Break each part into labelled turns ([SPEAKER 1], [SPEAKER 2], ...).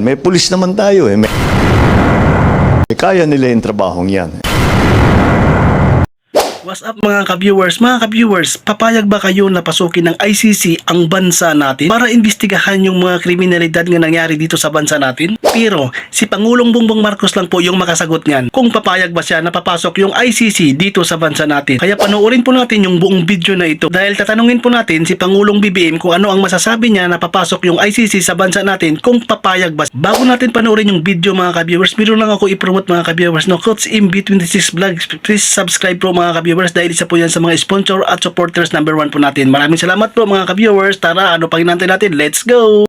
[SPEAKER 1] May pulis naman tayo eh. May... Kaya nila yung trabahong yan.
[SPEAKER 2] What's up mga ka-viewers? Mga ka-viewers, papayag ba kayo na pasukin ng ICC ang bansa natin para imbestigahan yung mga kriminalidad nga nangyari dito sa bansa natin? Pero si Pangulong Bongbong Marcos lang po yung makasagot niyan kung papayag ba siya na papasok yung ICC dito sa bansa natin. Kaya panoorin po natin yung buong video na ito dahil tatanungin po natin si Pangulong BBM kung ano ang masasabi niya na papasok yung ICC sa bansa natin kung papayag ba. Bago natin panoorin yung video mga ka-viewers, meron lang ako i-promote mga ka-viewers no Coach MB26 Vlog. Please subscribe po mga ka-viewers dahil isa po yan sa mga sponsor at supporters number one po natin. Maraming salamat po mga ka-viewers. Tara, ano pang hinantay natin? Let's go!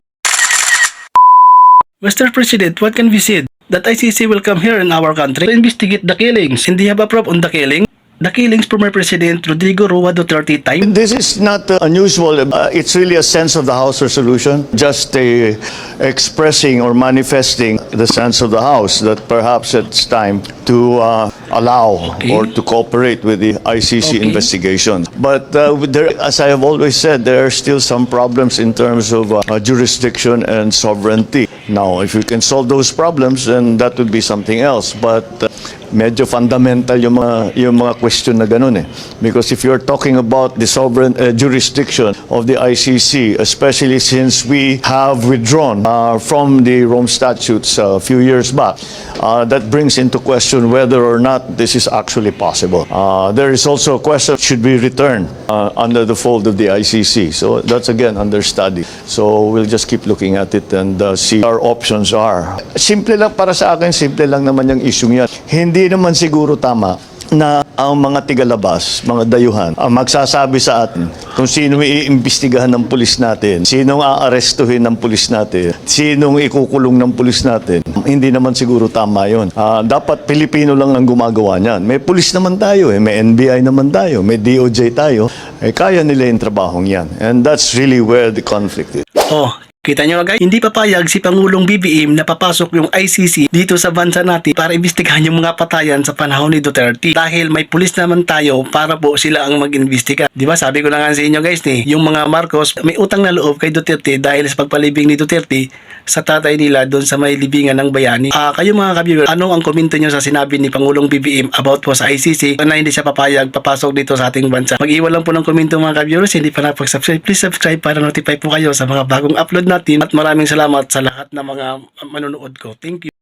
[SPEAKER 2] Mr. President, what can we say? That ICC will come here in our country to investigate the killings. And you have a on the killing? The killings former President Rodrigo Roa Duterte time?
[SPEAKER 1] This is not uh, unusual. Uh, it's really a sense of the House resolution, just uh, expressing or manifesting the sense of the House that perhaps it's time to uh, allow
[SPEAKER 2] Okay.
[SPEAKER 1] or to cooperate with the ICC
[SPEAKER 2] Okay.
[SPEAKER 1] investigation. But uh, there, as I have always said, there are still some problems in terms of uh, jurisdiction and sovereignty. Now, if we can solve those problems, then that would be something else. But uh, medyo fundamental yung mga yung mga question na ganun eh. Because if you're talking about the sovereign uh, jurisdiction of the ICC, especially since we have withdrawn uh, from the Rome statutes a few years back, uh, that brings into question whether or not this is actually possible. Uh, there is also a question, should we return uh, under the fold of the ICC? So that's again under study. So we'll just keep looking at it and uh, see our options are. Simple lang para sa akin, simple lang naman yung issue yan. Hindi naman siguro tama na ang mga tigalabas, mga dayuhan, ang magsasabi sa atin kung sino iimbestigahan ng pulis natin, sinong aarestuhin ng pulis natin, sinong ikukulong ng pulis natin. Hindi naman siguro tama yon. Ah, dapat Pilipino lang ang gumagawa niyan. May pulis naman tayo, eh. may NBI naman tayo, may DOJ tayo. Eh, kaya nila yung trabahong yan. And that's really where the conflict is.
[SPEAKER 2] Oh, kita nyo guys, hindi papayag si Pangulong BBM na papasok yung ICC dito sa bansa natin para imbestigahan yung mga patayan sa panahon ni Duterte. Dahil may pulis naman tayo para po sila ang mag-imbestiga. Ba sabi ko na nga sa inyo guys ni, yung mga Marcos may utang na loob kay Duterte dahil sa pagpalibing ni Duterte sa tatay nila doon sa may libingan ng bayani. Ah, kayo mga ka-viewer, ano ang komento nyo sa sinabi ni Pangulong BBM about po sa ICC na hindi siya papayag papasok dito sa ating bansa? Mag-iwan lang po ng komento mga ka-viewers, hindi pa napag-subscribe. Please subscribe para notify po kayo sa mga bagong upload natin at maraming salamat sa lahat ng mga manonood ko. Thank you.